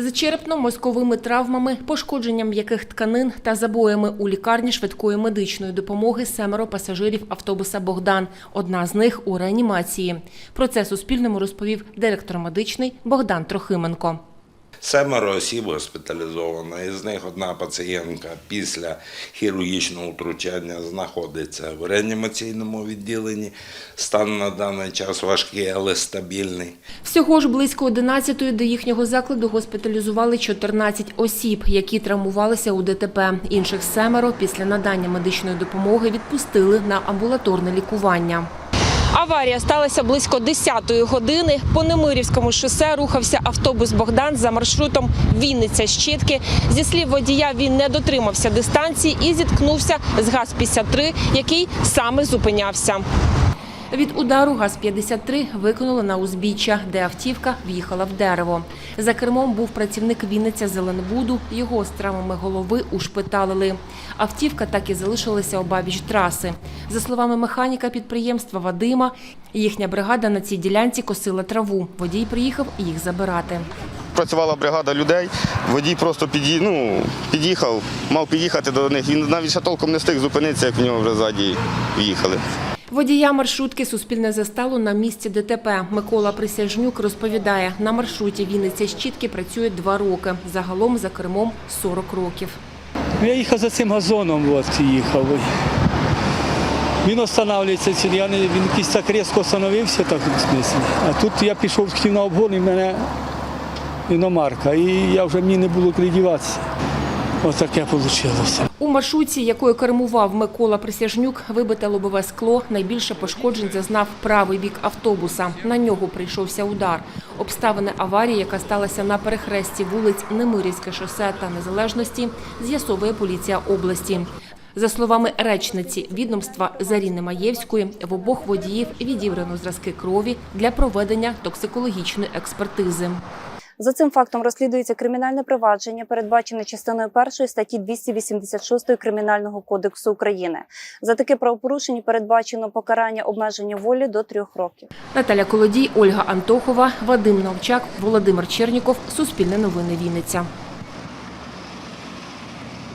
З черепно-мозковими травмами, пошкодженням м'яких тканин та забоями у лікарні швидкої медичної допомоги семеро пасажирів автобуса «Богдан». Одна з них у реанімації. Про це Суспільному розповів директор медичний Богдан Трохименко. Семеро осіб госпіталізовано, із них одна пацієнтка після хірургічного втручання знаходиться в реанімаційному відділенні. Стан на даний час важкий, але стабільний. Всього ж близько 11-ї до їхнього закладу госпіталізували 14 осіб, які травмувалися у ДТП. Інших семеро після надання медичної допомоги відпустили на амбулаторне лікування. Аварія сталася близько 10-ї години. По Немирівському шосе рухався автобус «Богдан» за маршрутом Вінниця-Щитки. Зі слів водія, він не дотримався дистанції і зіткнувся з ГАЗ-53, який саме зупинявся. Від удару ГАЗ-53 викинуло на узбіччя, де автівка в'їхала в дерево. За кермом був працівник Вінниця Зеленбуду. Його з травмами голови ушпиталили. Автівка так і залишилася обабіч траси. За словами механіка підприємства Вадима, їхня бригада на цій ділянці косила траву. Водій приїхав їх забирати. Працювала бригада людей, водій просто ну, під'їхав, мав під'їхати до них. Він навіть ще толком не встиг зупинитися, як в нього вже ззаді їхали. Водія маршрутки Суспільне застало на місці ДТП. Микола Присяжнюк розповідає, на маршруті Вінниця-Щітки працює два роки. Загалом за кермом 40 років. Ну, Я їхав за цим газоном, от їхав. Він останавливається, я він якийсь так різко остановився, так смислі. А тут я пішов на обгон і мене іномарка. І я вже мені не було куди діватися. Ось таке вийшло. У маршрутці, якою кермував Микола Присяжнюк, вибите лобове скло. Найбільше пошкоджень зазнав правий бік автобуса. На нього прийшовся удар. Обставини аварії, яка сталася на перехресті вулиць Немирівське шосе та Незалежності, з'ясовує поліція області. За словами речниці відомства Заріни Маєвської, в обох водіїв відібрано зразки крові для проведення токсикологічної експертизи. За цим фактом розслідується кримінальне провадження, передбачене частиною першої статті 286 Кримінального кодексу України. За таке правопорушення передбачено покарання обмеження волі до трьох років. Наталя Колодій, Ольга Антохова, Вадим Новчак, Володимир Черніков. Суспільне новини Вінниця.